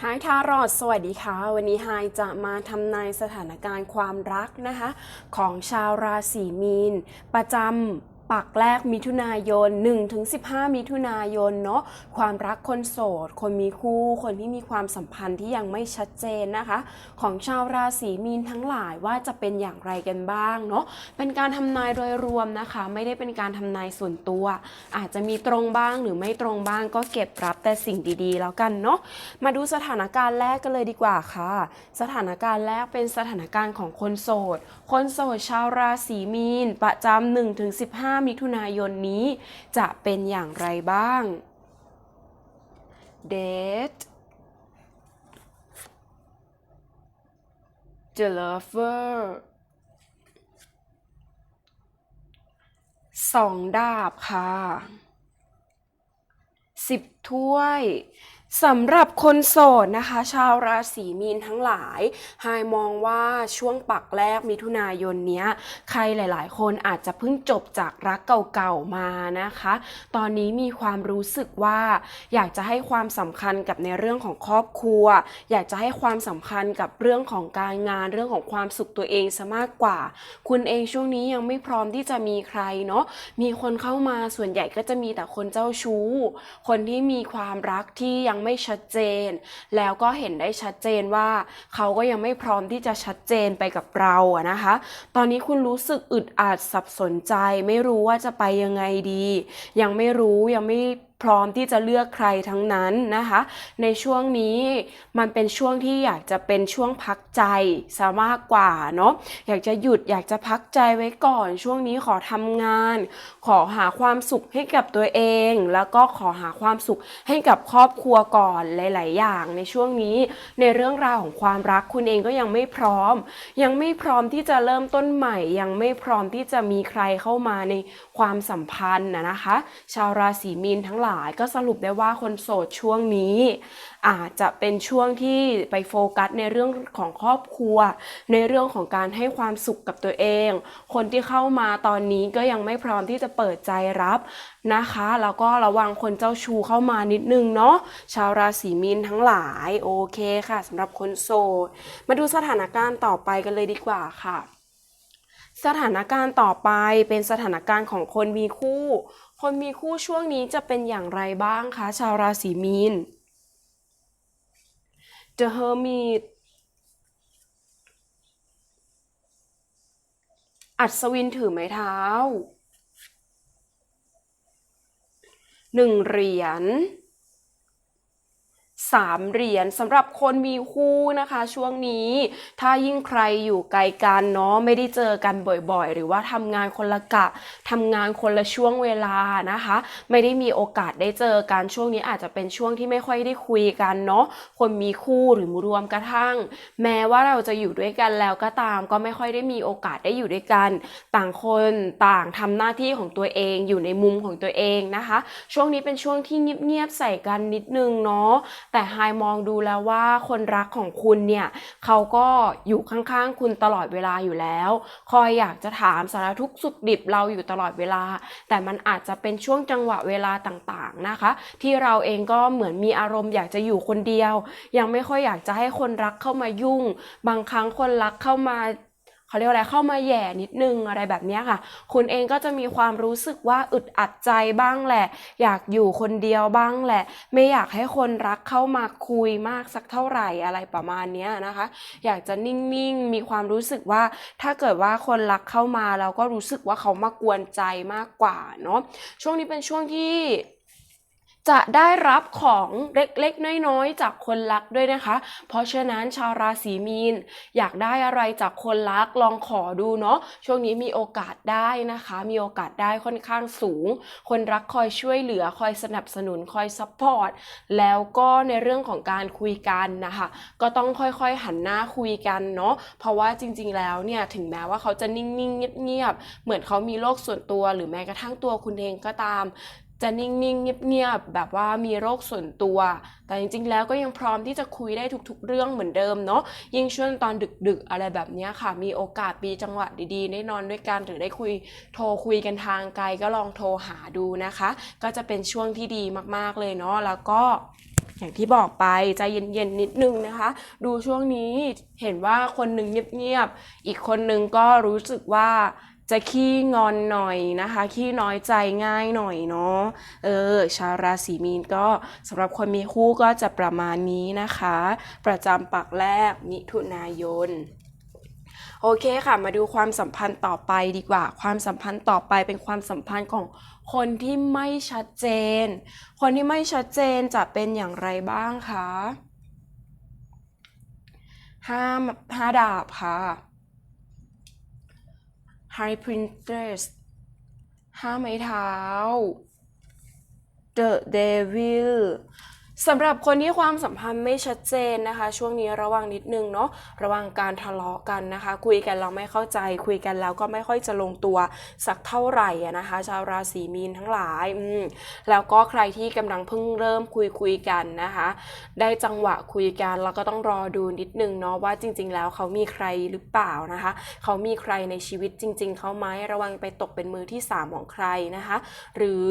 ไฮทารอดสวัสดีค่ะ วันนี้ไฮจะมาทำนายสถานการณ์ความรักนะคะ ของชาวราศีมีน ประจำ ปักแรกมิถุนายน 1-15 มิถุนายนเนาะความรักคนโสด คนมีคู่คนที่มีความสัมพันธ์ที่ยังไม่ชัดเจนนะคะ ของชาวราศีมีนทั้งหลายว่าจะเป็นอย่างไรกันบ้างเนาะเป็นการทำนายโดยรวมนะคะ ไม่ได้เป็นการทำนายส่วนตัว อาจจะมีตรงบ้างหรือไม่ตรงบ้างก็เก็บรับแต่สิ่งดีๆ แล้วกันเนาะมาดูสถานการณ์แรกกันเลยดีกว่าค่ะ สถานการณ์แรกเป็นสถานการณ์ของคนโสด คนโสดชาวราศีมีนประจำ1-15มิถุนายนนี้ จะเป็นอย่างไรบ้าง Date The Lover สองดาบค่ะสิบถ้วย สำหรับคนโสดนะคะ ชาวราศีมีนทั้งหลายไฮมองว่าช่วงปักแรกมิถุนายนเนี้ย ใครหลาย ๆ คนอาจจะเพิ่งจบจากรักเก่าๆมานะคะ ตอนนี้มีความรู้สึกว่า อยากจะให้ความสำคัญกับในเรื่องของครอบครัว อยากจะให้ความสำคัญกับเรื่องของการงานเรื่องของความสุขตัวเองซะมากกว่า คุณเองช่วงนี้ยังไม่พร้อมที่จะมีใครเนาะมีคนเข้ามาส่วนใหญ่ก็จะมีแต่คนเจ้าชู้ คนที่มีความรักที่ยังไม่ชัดเจน แล้วก็เห็นได้ชัดเจนว่า เขาก็ยังไม่พร้อมที่จะชัดเจนไปกับเราอะนะคะ ตอนนี้คุณรู้สึกอึดอัดสับสนใจ ไม่รู้ว่าจะไปยังไงดี ยังไม่รู้ยังไม่ พร้อมที่จะเลือกใครทั้งนั้นนะคะ ในช่วงนี้มันเป็นช่วงที่อยากจะเป็นช่วงพักใจซะมากกว่าเนาะอยากจะหยุดอยากจะพักใจไว้ก่อน ช่วงนี้ขอทำงาน ขอหาความสุขให้กับตัวเอง แล้วก็ขอหาความสุขให้กับครอบครัวก่อนหลาย ๆ อย่างในช่วงนี้ในเรื่องราวของความรักคุณเองก็ยังไม่พร้อม ยังไม่พร้อมที่จะเริ่มต้นใหม่ ยังไม่พร้อมที่จะมีใครเข้ามาในความสัมพันธ์นะคะ ชาวราศีมีนทั้งหลายก็สรุปได้ว่าคนโสดช่วงนี้ อาจจะเป็นช่วงที่ไปโฟกัสในเรื่องของครอบครัว ในเรื่องของการให้ความสุขกับตัวเอง คนที่เข้ามาตอนนี้ก็ยังไม่พร้อมที่จะเปิดใจรับนะคะแล้วก็ระวังคนเจ้าชู้เข้ามานิดนึงเนาะชาวราศีมีนทั้งหลายโอเคค่ะสำหรับคนโสด มาดูสถานการณ์ต่อไปกันเลยดีกว่าค่ะสถานการณ์ต่อไปเป็นสถานการณ์ของคนมีคู่ คนมีคู่ช่วงนี้จะเป็นอย่างไรบ้างคะ ชาวราศีมีน The Hermit อัศวินถือไม้เท้าหนึ่งเหรียญ สามเหรียญสำหรับคนมีคู่นะคะ ช่วงนี้ ถ้ายิ่งใครอยู่ไกลกันเนาะไม่ได้เจอกันบ่อยๆ หรือว่าทำงานคนละกะทำงานคนละช่วงเวลานะคะ ไม่ได้มีโอกาสได้เจอกันช่วงนี้อาจจะเป็นช่วงที่ไม่ค่อยได้คุยกันเนาะคนมีคู่หรือรวมกระทั่ง แม้ว่าเราจะอยู่ด้วยกันแล้วก็ตาม ก็ไม่ค่อยได้มีโอกาสได้อยู่ด้วยกัน ต่างคนต่างทำหน้าที่ของตัวเองอยู่ในมุมของตัวเองนะคะ ช่วงนี้เป็นช่วงที่เงียบๆใส่กันนิดนึงเนาะแต่ไฮมองดูแล้วว่าคนรักของคุณเนี่ยเขาก็อยู่ข้างๆคุณตลอดเวลาอยู่แล้ว คอยอยากจะถามสารทุกสุขดิบเราอยู่ตลอดเวลา แต่มันอาจจะเป็นช่วงจังหวะเวลาต่างๆนะคะ ที่เราเองก็เหมือนมีอารมณ์อยากจะอยู่คนเดียว ยังไม่ค่อยอยากจะให้คนรักเข้ามายุ่ง บางครั้งคนรักเข้ามา เขาเรียกว่าอะไรเข้ามาแย่นิดนึงอะไรแบบนี้ค่ะ คุณเองก็จะมีความรู้สึกว่าอึดอัดใจบ้างแหละ อยากอยู่คนเดียวบ้างแหละ ไม่อยากให้คนรักเข้ามาคุยมากสักเท่าไหร่อะไรประมาณนี้นะคะ อยากจะนิ่งๆมีความรู้สึกว่าถ้าเกิดว่าคนรักเข้ามาเราก็รู้สึกว่าเขามากวนใจมากกว่าเนาะช่วงนี้เป็นช่วงที่ จะได้รับของเล็กๆ น้อยๆ จากคนรักด้วยนะคะ เพราะฉะนั้นชาวราศีมีน อยากได้อะไรจากคนรักลองขอดูเนาะช่วงนี้มีโอกาสได้นะคะ มีโอกาสได้ค่อนข้างสูง คนรักคอยช่วยเหลือคอยสนับสนุนคอยซัพพอร์ตแล้วก็ในเรื่องของการคุยกันนะคะก็ต้องค่อยๆหันหน้าคุยกันเนาะเพราะว่าจริงๆแล้วเนี่ยถึงแม้ว่าเขาจะนิ่งๆเงียบๆเหมือนเขามีโลกส่วนตัวหรือแม้กระทั่งตัวคุณเองก็ตาม จะนิ่งๆ เงียบๆ แบบว่ามีโรคส่วนตัว แต่จริงๆ แล้วก็ยังพร้อมที่จะคุยได้ทุกๆ เรื่องเหมือนเดิมเนาะ ยิ่งช่วงตอนดึกๆ อะไรแบบนี้ค่ะ มีโอกาสมีจังหวะดีๆ ได้นอนด้วยกันหรือได้คุยโทรคุยกันทางไกลก็ลองโทรหาดูนะคะ ก็จะเป็นช่วงที่ดีมากๆ เลยเนาะ แล้วก็อย่างที่บอกไปใจเย็นๆ นิดนึงนะคะ ดูช่วงนี้เห็นว่าคนหนึ่งเงียบๆ อีกคนหนึ่งก็รู้สึกว่า จะขี้งอนหน่อยนะคะ ขี้น้อยใจง่ายหน่อยเนาะเออ ชาวราศีมีนก็สำหรับคนมีคู่ก็จะประมาณนี้นะคะ ประจำปักแรกมิถุนายนโอเคค่ะ มาดูความสัมพันธ์ต่อไปดีกว่า ความสัมพันธ์ต่อไปเป็นความสัมพันธ์ของคนที่ไม่ชัดเจน คนที่ไม่ชัดเจนจะเป็นอย่างไรบ้างคะห้าห้าดาบค่ะ High printers ห้าไม้เท้า The Devil สำหรับคนที่ความสัมพันธ์ไม่ชัดเจนนะคะ ช่วงนี้ระวังนิดนึงเนาะระวังการทะเลาะกันนะคะ คุยกันเราไม่เข้าใจ คุยกันแล้วก็ไม่ค่อยจะลงตัวสักเท่าไหร่นะคะ ชาวราศีมีนทั้งหลายอืมแล้วก็ใครที่กำลังเพิ่งเริ่มคุยคุยกันนะคะ ได้จังหวะคุยกันแล้วก็ต้องรอดูนิดนึงเนาะว่าจริง ๆ แล้วเขามีใครหรือเปล่านะคะ เขามีใครในชีวิตจริง ๆเขาไหมระวังไปตกเป็นมือที่สามของใครนะคะ หรือ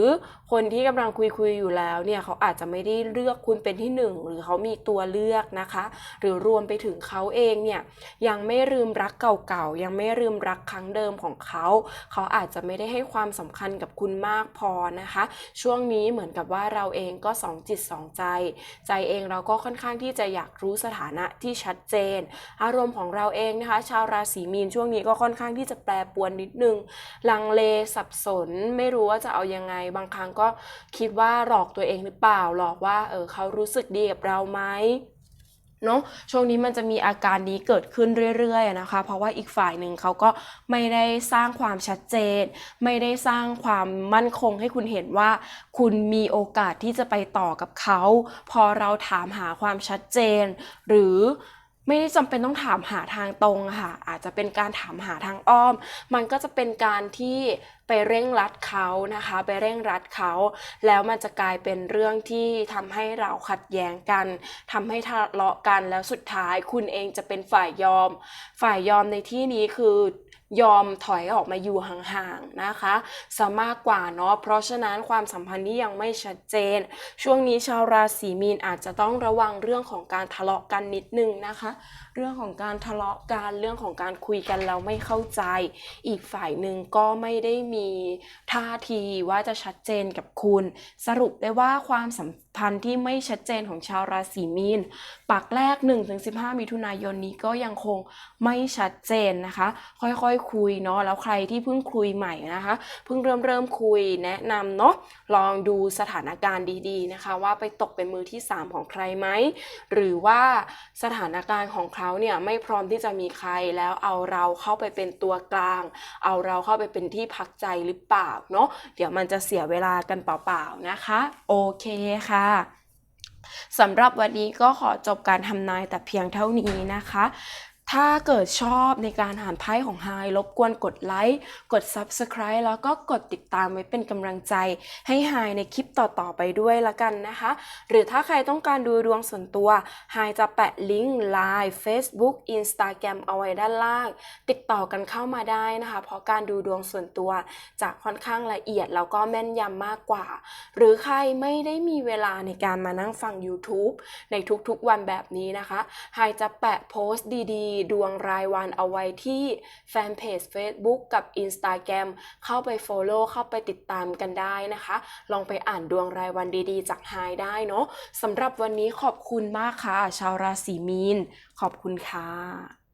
คนที่กำลังคุยคุยอยู่แล้วเนี่ยเขาอาจจะไม่ได้เลือกคุณเป็นที่หนึ่งหรือเขามีตัวเลือกนะคะ หรือรวมไปถึงเขาเองเนี่ยยังไม่ลืมรักเก่าๆ ยังไม่ลืมรักครั้งเดิมของเขา เขาอาจจะไม่ได้ให้ความสำคัญกับคุณมากพอนะคะ ช่วงนี้เหมือนกับว่าเราเองก็สองจิตสองใจ ใจเองเราก็ค่อนข้างที่จะอยากรู้สถานะที่ชัดเจน อารมณ์ของเราเองนะคะ ชาวราศีมีนช่วงนี้ก็ค่อนข้างที่จะแปรปวนนิดนึง ลังเลสับสน ไม่รู้ว่าจะเอายังไง บางครั้งก็คิดว่าหลอกตัวเองหรือเปล่า หลอกว่าเออเขารู้สึกดีกับเราไหมเนาะช่วงนี้มันจะมีอาการนี้เกิดขึ้นเรื่อยๆนะคะ เพราะว่าอีกฝ่ายหนึ่งเขาก็ไม่ได้สร้างความชัดเจน ไม่ได้สร้างความมั่นคงให้คุณเห็นว่า คุณมีโอกาสที่จะไปต่อกับเขา พอเราถามหาความชัดเจน หรือ ไม่ได้จำเป็นต้องถามหาทางตรงค่ะ อาจจะเป็นการถามหาทางอ้อม มันก็จะเป็นการที่ไปเร่งรัดเขานะคะ ไปเร่งรัดเขา แล้วมันจะกลายเป็นเรื่องที่ทำให้เราขัดแย้งกันทำให้ทะเลาะกันแล้วสุดท้ายคุณเองจะเป็นฝ่ายยอม ฝ่ายยอมในที่นี้คือ ยอมถอยออกมาอยู่ห่างๆนะคะซะมากกว่าเนาะเพราะฉะนั้นความสัมพันธ์นี้ยังไม่ชัดเจน ช่วงนี้ชาวราศีมีนอาจจะต้องระวังเรื่องของการทะเลาะกันนิดนึงนะคะ เรื่องของการทะเลาะกันเรื่องของการคุยกันแล้วไม่เข้าใจ อีกฝ่ายหนึ่งก็ไม่ได้มีท่าทีว่าจะชัดเจนกับคุณ สรุปได้ว่าความสัมพันธ์ที่ไม่ชัดเจนของชาวราศีมีนปักแรก 1-15 มิถุนายนนี้ก็ยังคงไม่ชัดเจนนะคะ ค่อยๆคุยเนาะแล้วใครที่เพิ่งคุยใหม่นะคะ เพิ่งเริ่มเริ่มคุยแนะนำเนาะลองดูสถานการณ์ดีๆนะคะ ว่าไปตกเป็นมือที่ 3 ของใครไหมหรือว่าสถานการณ์ของเขาเนี่ยไม่พร้อมที่จะมีใครแล้วเอาเราเข้าไปเป็นตัวกลาง เอาเราเข้าไปเป็นที่พักใจหรือเปล่าเนาะเดี๋ยวมันจะเสียเวลากันเปล่าๆนะคะ โอเคค่ะสำหรับวันนี้ก็ขอจบการทำนายแต่เพียงเท่านี้นะคะ ถ้าเกิดชอบในการอ่านไพ่ของไฮรบกวนกดไลค์ กด Subscribe แล้วก็กดติดตามไว้เป็นกำลังใจ ให้ไฮในคลิปต่อๆไปด้วยละกันนะคะ หรือถ้าใครต้องการดูดวงส่วนตัวไฮจะแปะลิงก์ Line Facebook Instagram เอาไว้ด้านล่าง ติดต่อกันเข้ามาได้นะคะ เพราะการดูดวงส่วนตัวจะค่อนข้างละเอียดแล้วก็แม่นยำมากกว่า หรือใครไม่ได้มีเวลาในการมานั่งฟัง YouTube ในทุกๆวันแบบนี้นะคะไฮจะแปะโพสต์ดีๆดวงรายวันเอาไว้ที่แฟนเพจ Facebook กับ Instagram เข้าไป Follow เข้าไปติดตามกันได้นะคะ ลองไปอ่านดวงรายวันดีๆ จากไฮได้เนาะสำหรับวันนี้ขอบคุณมากค่ะ ชาวราศีมีน ขอบคุณค่ะ